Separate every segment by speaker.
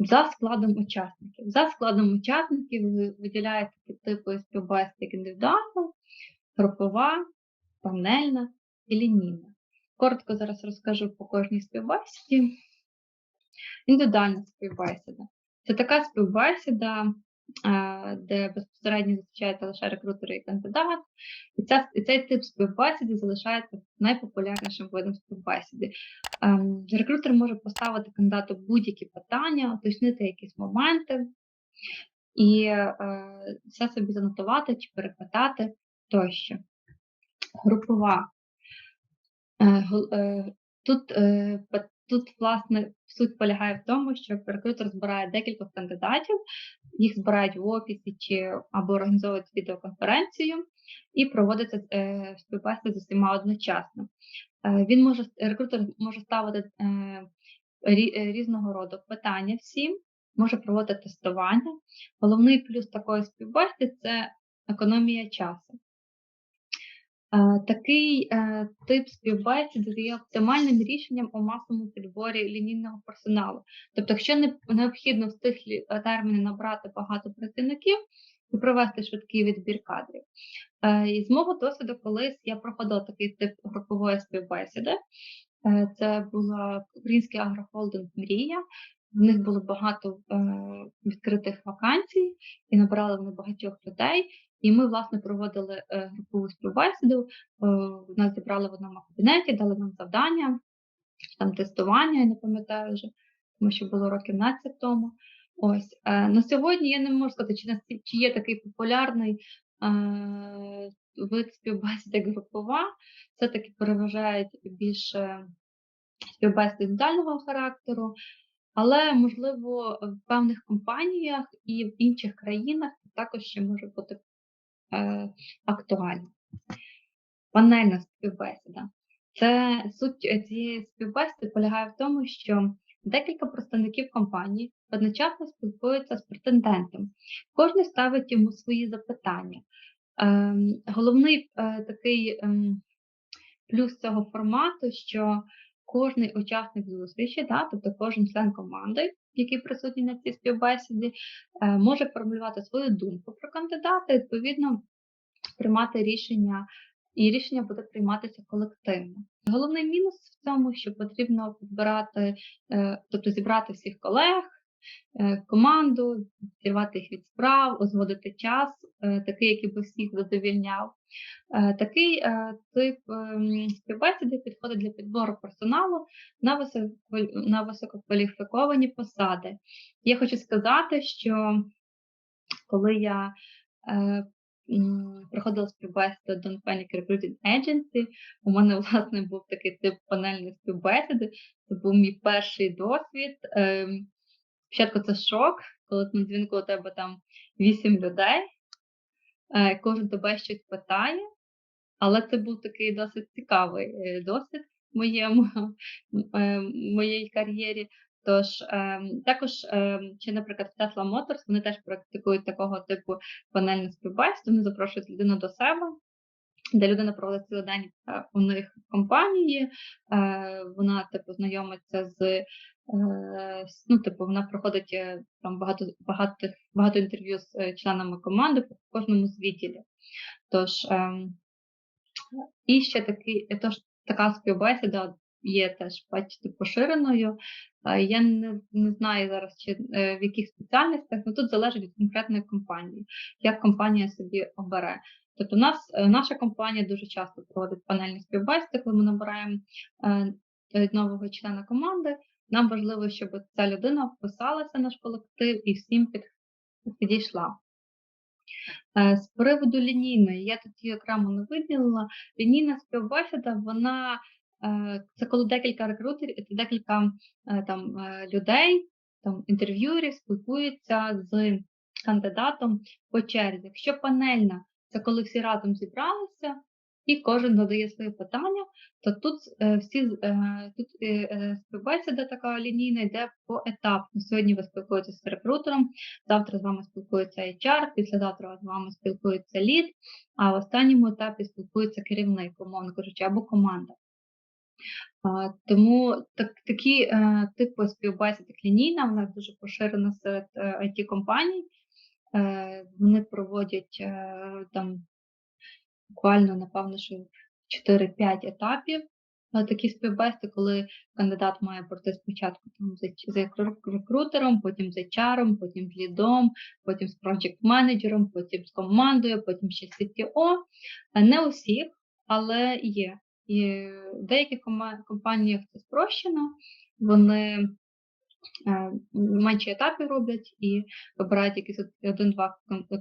Speaker 1: За складом учасників. За складом учасників ви виділяєте такі типи співбесід, індивідуальна, групова, панельна і лінійна. Коротко зараз розкажу по кожній співбесіді. Індивідуальна співбесіда. Це така співбесіда, де безпосередньо зустрічається лише рекрутер і кандидат. І, ця, цей тип співбесіди залишається найпопулярнішим видом співбесіди. Ем, Рекрутер може поставити кандидату будь-які питання, уточнити якісь моменти і е, все собі занотувати чи перепитати тощо. Групова. Е, е, Тут, е, тут, власне, суть полягає в тому, що рекрутер збирає декількох кандидатів, їх збирають в офісі чи або організовують відеоконференцію і проводиться е, співбесіда з усіма одночасно. Е, Він може рекрутер може ставити е, е, різного роду питання всім, може проводити тестування. Головний плюс такої співбесіди це економія часу. Е, Такий е, тип співбесіди є оптимальним рішенням у масовому підборі лінійного персоналу. Тобто, якщо не необхідно в стихлі е, терміни набрати багато працівників і провести швидкий відбір кадрів. І з мого досвіду, колись я проходила такий тип групової співбесіди. Це була український агрохолдинг Мрія. В них було багато е, відкритих вакансій і набрали вони багатьох людей. І ми, власне, проводили е, групову співбесіду. Е, нас зібрали в одному кабінеті, дали нам завдання, там тестування, я не пам'ятаю вже, тому що було років 15 тому. Ось е, на сьогодні я не можу сказати, чи, насті- чи є такий популярний вид співбесіди як групова. Все-таки переважають більше співбесіди індивідуального характеру, але можливо в певних компаніях і в інших країнах також ще може бути е, актуально. Панельна співбесіда. Це суть е, цієї співбесіди полягає в тому, що декілька представників компанії одночасно спілкуються з претендентом. Кожен ставить йому свої запитання. Ем, головний е, такий плюс цього формату, що кожний учасник зустрічі, да, тобто кожен член команди, який присутній на цій співбесіді, е, може формулювати свою думку про кандидата, і, відповідно приймати рішення, і рішення буде прийматися колективно. Головний мінус в цьому, що потрібно підбирати, е, тобто зібрати всіх колег, е, команду, зірвати їх від справ, узгодити час, такий, який би всіх задовільняв. Е, Такий е, тип ем, співбесіди підходить для підбору персоналу на висококвалі- на висококваліфіковані посади. Я хочу сказати, що коли я е, м, проходила співбесіду до Panic Recruiting Agency, у мене власне був такий тип панельної співбесіди. Це був мій перший досвід. Ем, Спочатку це шок, коли на дзвінку у тебе там вісім людей, е, кожен тебе щось питає, але це був такий досить цікавий е, досвід в моєму, е, моїй кар'єрі. Тож ем, також, ем, чи, наприклад, в Tesla Motors вони теж практикують такого типу панельну співбесіду, вони запрошують людину до себе, де людина проводить цілий день е, у них в компанії, е, вона типу знайомиться з е, ну, типу, вона проходить е, там багато багато багато інтерв'ю з е, членами команди по кожному з відділів. Тож ем, і ще такий, е, тож така співбесіда є теж бачите, поширеною. Е, Я не, не знаю зараз, чи е, в яких спеціальностях, але тут залежить від конкретної компанії, як компанія собі обере. Тобто, у нас е, наша компанія дуже часто проводить панельні співбесіди, коли ми набираємо е, е, нового члена команди. Нам важливо, щоб ця людина вписалася в наш колектив і всім під, підійшла. Е, З приводу лінійної, я тут її окремо не виділила. Лінійна співбесіда, вона е, це коли декілька рекрутерів, це декілька е, там людей, там інтерв'юерів спілкуються з кандидатом по черзі. Якщо панельна, це коли всі разом зібралися і кожен задає свої питання, то тут е, всі е, тут е, співбесіда така лінійна йде поетапно. Сьогодні ви спілкуєтеся з рекрутером, завтра з вами спілкується HR, післязавтра з вами спілкується лід, а в останньому етапі спілкується керівник, умовно кажучи, або команда. Тому так такі, типи співбесід, лінійна, вона дуже поширена серед, IT-компаній. Е, вони проводять, там буквально, напевно, що 4-5 етапів. Такі співбесіди, коли кандидат має пройти спочатку там з з рекрутером, потім з HR, потім з лідом, потім з проджект-менеджером, потім з командою, потім ще з CTO. Не у всіх, але є. І в деяких компаніях це спрощено, вони, менші етапи роблять і вибирають от 1-2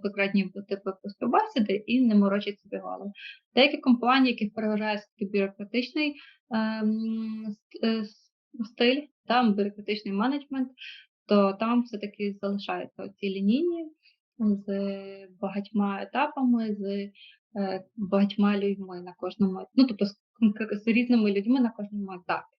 Speaker 1: конкретні типи співбесіди і не морочать собі голову. Деякі компанії, яких переважає бюрократичний, ем, е, стиль, там бюрократичний менеджмент, то там все-таки залишаються оці лінійні з багатьма етапами, з, е, багатьма людьми на кожному, ну, тобто з з різними людьми на кожному етапі.